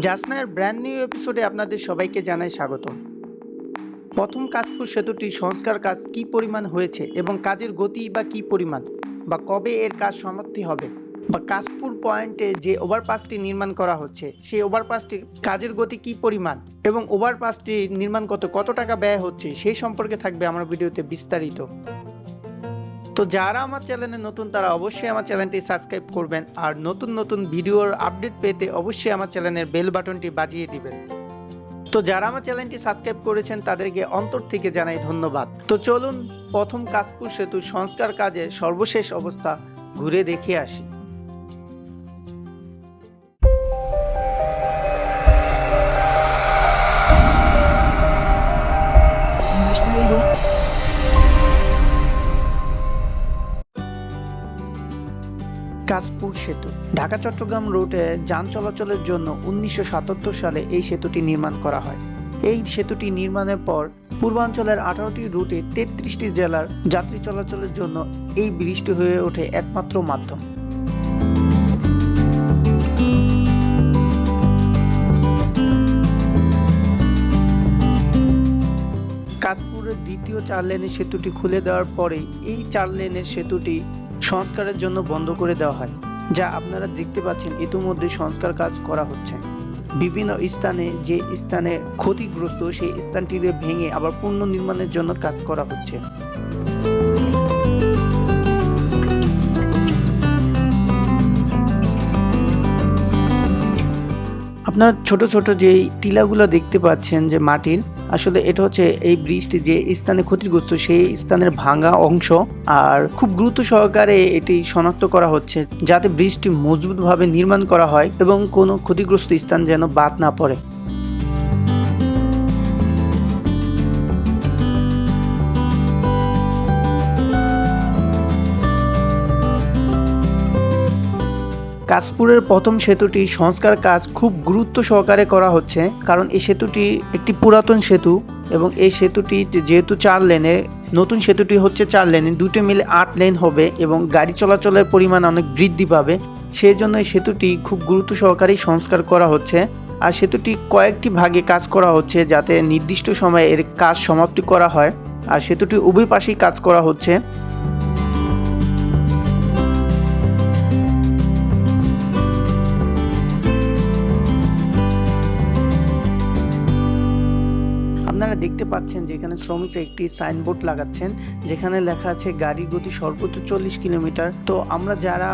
জাসনার brand new এপিসোডে আপনাদের সবাইকে জানাই স্বাগত। প্রথম কাজপুর সেতুটি সংস্কার কাজ কি পরিমাণ হয়েছে এবং কাজের গতি বা কি পরিমাণ, বা কবে এর কাজ সমাপ্তি হবে, বা কাশপুর পয়েন্টে যে ওভারপাসটি নির্মাণ করা হচ্ছে, সেই ওভারপাসটির কাজের গতি কি পরিমাণ এবং ওভারপাসটি নির্মাণ করতে কত টাকা ব্যয় হচ্ছে, সেই সম্পর্কে থাকবে আমার ভিডিওতে বিস্তারিত। তো যারা আমার চ্যানেলে নতুন, তারা অবশ্যই আমার চ্যানেলটি সাবস্ক্রাইব করবেন আর নতুন নতুন ভিডিওর আপডেট পেতে অবশ্যই আমার চ্যানেলের বেল বাটনটি বাজিয়ে দিবেন। তো যারা আমার চ্যানেলটি সাবস্ক্রাইব করেছেন, তাদেরকে অন্তর থেকে জানাই ধন্যবাদ। তো চলুন, প্রথম কাশপুর সেতু সংস্কার কাজের সর্বশেষ অবস্থা ঘুরে দেখে আসি। কাশপুর সেতু। ঢাকা চট্টগ্রাম রুটে যান চলাচলের জন্য উনিশশো সাতাত্তর সালে এই সেতুটি নির্মাণ করা হয়। এই সেতুটি নির্মাণের পর পূর্বাঞ্চলের আঠারোটি রুটে তেত্রিশটি জেলার যাত্রী চলাচলের জন্য এই ব্রিজটি হয়ে ওঠে একমাত্র মাধ্যম। কাজপুরের দ্বিতীয় চার লেনের সেতুটি খুলে দেওয়ার পরেই এই চার লেনের সেতুটি সংস্কারের জন্য বন্ধ করে দেওয়া হয়, যা আপনারা দেখতে পাচ্ছেন ইতিমধ্যে সংস্কার কাজ করা হচ্ছে। বিভিন্ন স্থানে যে স্থানে ক্ষতিগ্রস্ত সেই স্থানটিকে ভেঙে আবার পুনর্নির্মাণের জন্য কাজ করা হচ্ছে। আপনার ছোট ছোট যে টিলাগুলো দেখতে পাচ্ছেন যে মাটির আসলে এটা হচ্ছে এই ব্রিজটি যে স্থানে ক্ষতিগ্রস্ত, সেই স্থানের ভাঙা অংশ। আর খুব গুরুত্ব সহকারে এটি শনাক্ত করা হচ্ছে, যাতে ব্রিজটি মজবুতভাবে নির্মাণ করা হয় এবং কোনো ক্ষতিগ্রস্ত স্থান যেন বাদ না পড়ে। কাশপুরের প্রথম সেতুটি সংস্কার কাজ খুব গুরুত্ব সহকারে করা হচ্ছে, কারণ এই সেতুটি একটি পুরাতন সেতু এবং এই সেতুটি যেহেতু চার লেনে, নতুন সেতুটি হচ্ছে চার লেনে, দুটো মিলে আট লেন হবে এবং গাড়ি চলাচলের পরিমাণ অনেক বৃদ্ধি পাবে। সেই জন্য এই সেতুটি খুব গুরুত্ব সহকারেই সংস্কার করা হচ্ছে। আর সেতুটি কয়েকটি ভাগে কাজ করা হচ্ছে যাতে নির্দিষ্ট সময়ে এর কাজ সমাপ্তি করা হয়। আর সেতুটি উভয় পাশেই কাজ করা হচ্ছে। আপনারা দেখতে পাচ্ছেন যে এখানে শ্রমিকরা একটি সাইনবোর্ড লাগাচ্ছেন, যেখানে লেখা আছে গাড়ির গতি সর্বোচ্চ চল্লিশ কিলোমিটার। তো আমরা যারা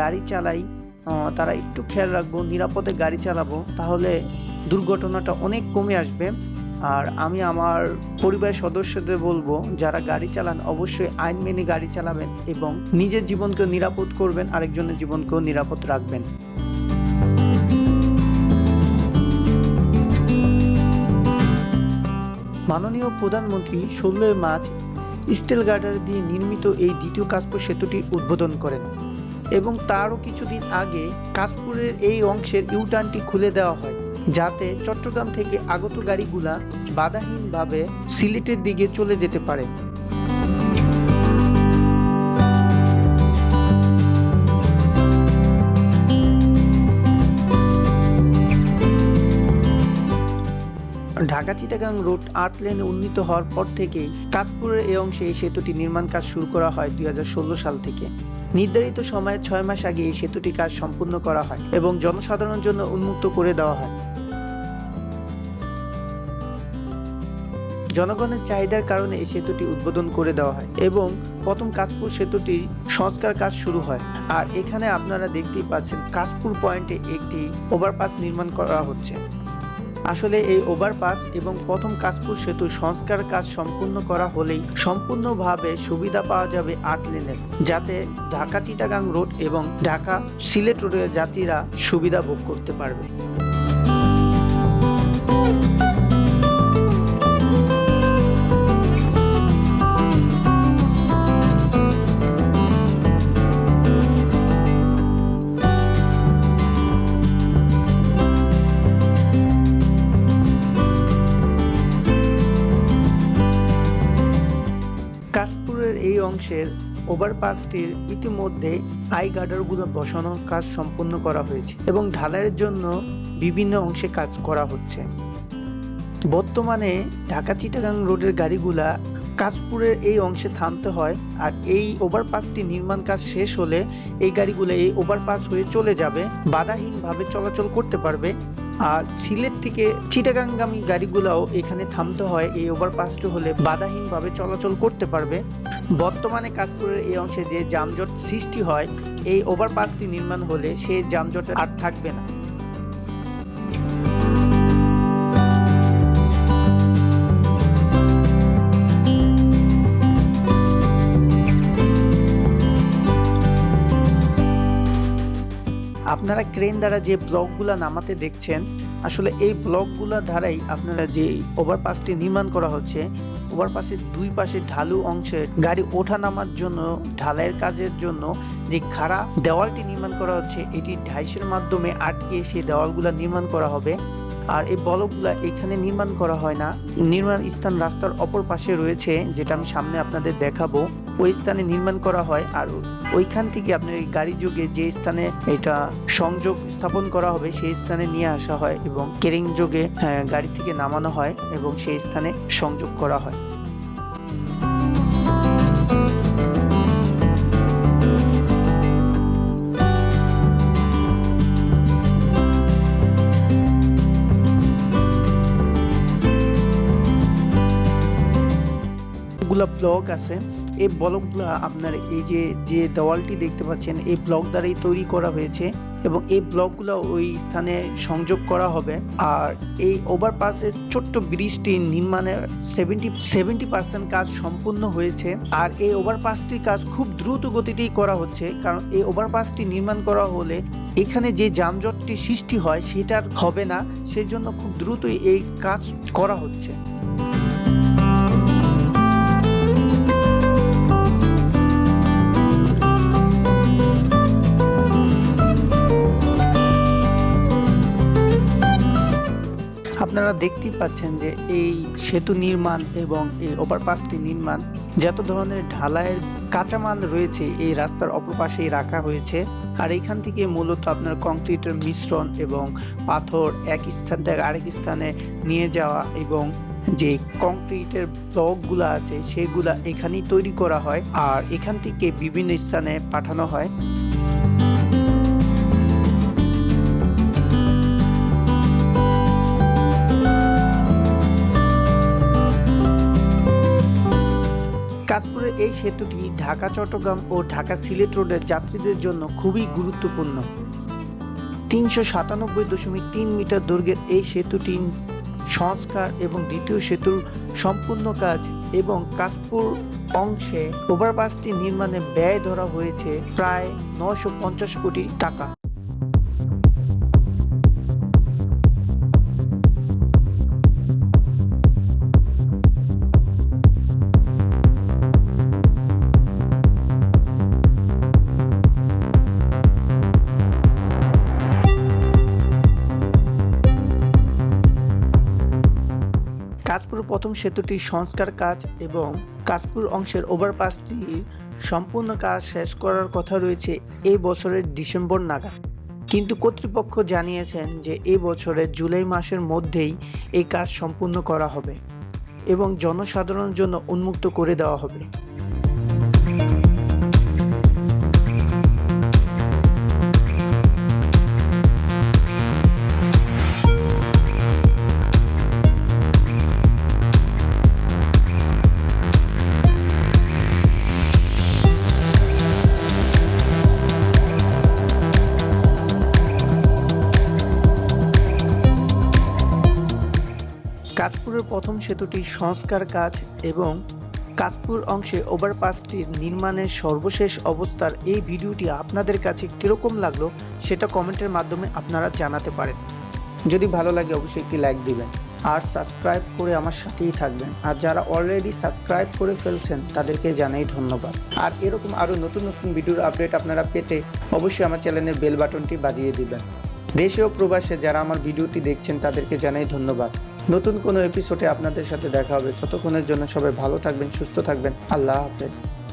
গাড়ি চালাই তারা একটু খেয়াল রাখব, নিরাপদে গাড়ি চালাবো, তাহলে দুর্ঘটনাটা অনেক কমে আসবে। আর আমি আমার পরিবারের সদস্যদের বলব, যারা গাড়ি চালান, অবশ্যই আইন মেনে গাড়ি চালাবেন এবং নিজের জীবনকেও নিরাপদ করবেন, আরেকজনের জীবনকেও নিরাপদ রাখবেন। মাননীয় প্রধানমন্ত্রী ষোলোই মার্চ স্টিল গার্ডার দিয়ে নির্মিত এই দ্বিতীয় কাশপুর সেতুটি উদ্বোধন করেন এবং তারও কিছুদিন আগে কাশপুরের এই অংশের ইউটার্নটি খুলে দেওয়া হয়, যাতে চট্টগ্রাম থেকে আগত গাড়িগুলা বাধাহীনভাবে সিলেটের দিকে চলে যেতে পারে। ঢাকা চিটাগাং রোড আট লেনে উন্নীত হওয়ার পর থেকেই কাশপুরের এই অংশে এই সেতুটি নির্মাণ কাজ শুরু করা হয় দুই সাল থেকে। নির্ধারিত সময়ে ছয় মাস আগে এই সেতুটি কাজ সম্পূর্ণ করা হয় এবং জনসাধারণের জন্য উন্মুক্ত করে দেওয়া হয়। জনগণের চাহিদার কারণে এই সেতুটি উদ্বোধন করে দেওয়া হয় এবং প্রথম কাশপুর সেতুটি সংস্কার কাজ শুরু হয়। আর এখানে আপনারা দেখতেই পাচ্ছেন কাশপুর পয়েন্টে একটি ওভারপাস নির্মাণ করা হচ্ছে। আসলে এই ওভারপাস এবং প্রথম কাশপুর সেতু সংস্কার কাজ সম্পূর্ণ করা হলেই সম্পূর্ণভাবে সুবিধা পাওয়া যাবে আট লেনের, যাতে ঢাকা চিটাগাং রোড এবং ঢাকা সিলেট রোডের যাত্রীরা সুবিধা ভোগ করতে পারবে। অংশের ওভারপাসটির ইতিমধ্যে আই গার্ডারগুলো বসানোর কাজ সম্পন্ন করা হয়েছে এবং ঢালাইয়ের জন্য বিভিন্ন অংশে কাজ করা হচ্ছে। বর্তমানে ঢাকা চিটাগাং রোডের গাড়িগুলা কাশপুরের এই অংশে থামতে হয় আর এই ওভারপাসটি নির্মাণ কাজ শেষ হলে এই গাড়িগুলো এই ওভারপাস হয়ে চলে যাবে, বাধাহীনভাবে চলাচল করতে পারবে। আর সিলেট থেকে চিটাগাংগামী গাড়িগুলোও এখানে থামতে হয়, এই ওভারপাসটি হলে বাধাহীনভাবে চলাচল করতে পারবে। বর্তমানে কাশপুরের এই অংশে যে যানজট সৃষ্টি হয়, এই ওভারপাসটি নির্মাণ হলে সেই যানজট আর থাকবে না। আপনারা ক্রেন দ্বারা যে ব্লকগুলো নামাতে দেখছেন আসলে এই ব্লকগুলো দ্বারাই আপনারা যে ওভারপাসটি নির্মাণ করা হচ্ছে, ওভারপাসের দুই পাশে ঢালু অংশে গাড়ি ওঠা নামার জন্য ঢালাইয়ের কাজের জন্য যে খাড়া দেওয়ালটি নির্মাণ করা হচ্ছে, এটি ঢাইসের মাধ্যমে আটকে সেই দেওয়ালগুলো নির্মাণ করা হবে। আর এই বলকগুলা এখানে নির্মাণ করা হয় না। নির্মাণ স্থান রাস্তার অপর পাশে রয়েছে, যেটা আমি সামনে আপনাদের দেখাবো। ওই স্থানে নির্মাণ করা হয় আর ওইখান থেকে আপনার এই গাড়ি যোগে যে স্থানে এটা সংযোগ স্থাপন করা হবে সেই স্থানে নিয়ে আসা হয় এবং কেরিং যোগে হ্যাঁ, গাড়ি থেকে নামানো হয় এবং সেই স্থানে সংযোগ করা হয়। গুলা ব্লক আছে। এই ব্লকগুলো আপনার এই যে যে দেওয়ালটি দেখতে পাচ্ছেন, এই ব্লক দ্বারাই তৈরি করা হয়েছে এবং এই ব্লকগুলো ওই স্থানে সংযোগ করা হবে। আর এই ওভারপাসের ছোট্ট ব্রিজটি নির্মাণের সেভেন্টি সেভেন্টি পার্সেন্ট কাজ সম্পূর্ণ হয়েছে। আর এই ওভারপাসটির কাজ খুব দ্রুত গতিতেই করা হচ্ছে, কারণ এই ওভারপাসটি নির্মাণ করা হলে এখানে যে যানজটটি সৃষ্টি হয়, সেটার হবে না। সেজন্য খুব দ্রুতই এই কাজ করা হচ্ছে। আপনারা দেখতেই পাচ্ছেন যে এই সেতু নির্মাণ এবং এই ওভারপাসটি নির্মাণ, যত ধরনের ঢালাইয়ের কাঁচামাল রয়েছে এই রাস্তার অপর পাশেই রাখা হয়েছে। আর এখান থেকে মূলত আপনার কংক্রিটের মিশ্রণ এবং পাথর এক স্থান থেকে আরেক স্থানে নিয়ে যাওয়া এবং যে কংক্রিটের ব্লকগুলো আছে সেগুলা এখানেই তৈরি করা হয় আর এখান থেকে বিভিন্ন স্থানে পাঠানো হয়। কাশপুরের এই সেতুটি ঢাকা, চট্টগ্রাম ও ঢাকা সিলেট রোডের যাত্রীদের জন্য খুবই গুরুত্বপূর্ণ। তিনশো সাতানব্বই দশমিক তিন মিটার দৈর্ঘ্যের এই সেতুটি সংস্কার এবং দ্বিতীয় সেতুর সম্পূর্ণ কাজ এবং কাশপুর অংশে ওভারপাসটি নির্মাণে ব্যয় ধরা হয়েছে প্রায় নশো পঞ্চাশ কোটি টাকা। কাশপুর প্রথম সেতুটির সংস্কার কাজ এবং কাজপুর অংশের ওভারপাসটির সম্পূর্ণ কাজ শেষ করার কথা রয়েছে এই বছরের ডিসেম্বর নাগাদ। কিন্তু কর্তৃপক্ষ জানিয়েছেন যে এই বছরের জুলাই মাসের মধ্যেই এই কাজ সম্পূর্ণ করা হবে এবং জনসাধারণের জন্য উন্মুক্ত করে দেওয়া হবে। প্রথম সেতুটির সংস্কার কাজ এবং কাশপুর অংশে ওভারপাসটির নির্মাণের সর্বশেষ অবস্থার এই ভিডিওটি আপনাদের কাছে কীরকম লাগল সেটা কমেন্টের মাধ্যমে আপনারা জানাতে পারেন। যদি ভালো লাগে অবশ্যই একটি লাইক দিবেন আর সাবস্ক্রাইব করে আমার সাথেই থাকবেন। আর যারা অলরেডি সাবস্ক্রাইব করে ফেলছেন তাদেরকে জানাই ধন্যবাদ। আর এরকম আরও নতুন নতুন ভিডিওর আপডেট আপনারা পেতে অবশ্যই আমার চ্যানেলের বেল বাটনটি বাজিয়ে দিবেন। দেশে ও প্রবাসে যারা আমার ভিডিওটি দেখছেন তাদেরকে জানাই ধন্যবাদ। নতুন কোনো এপিসোডে আপনাদের সাথে দেখা হবে। ততক্ষণের জন্য সবাই ভালো থাকবেন, সুস্থ থাকবেন। আল্লাহ হাফেজ।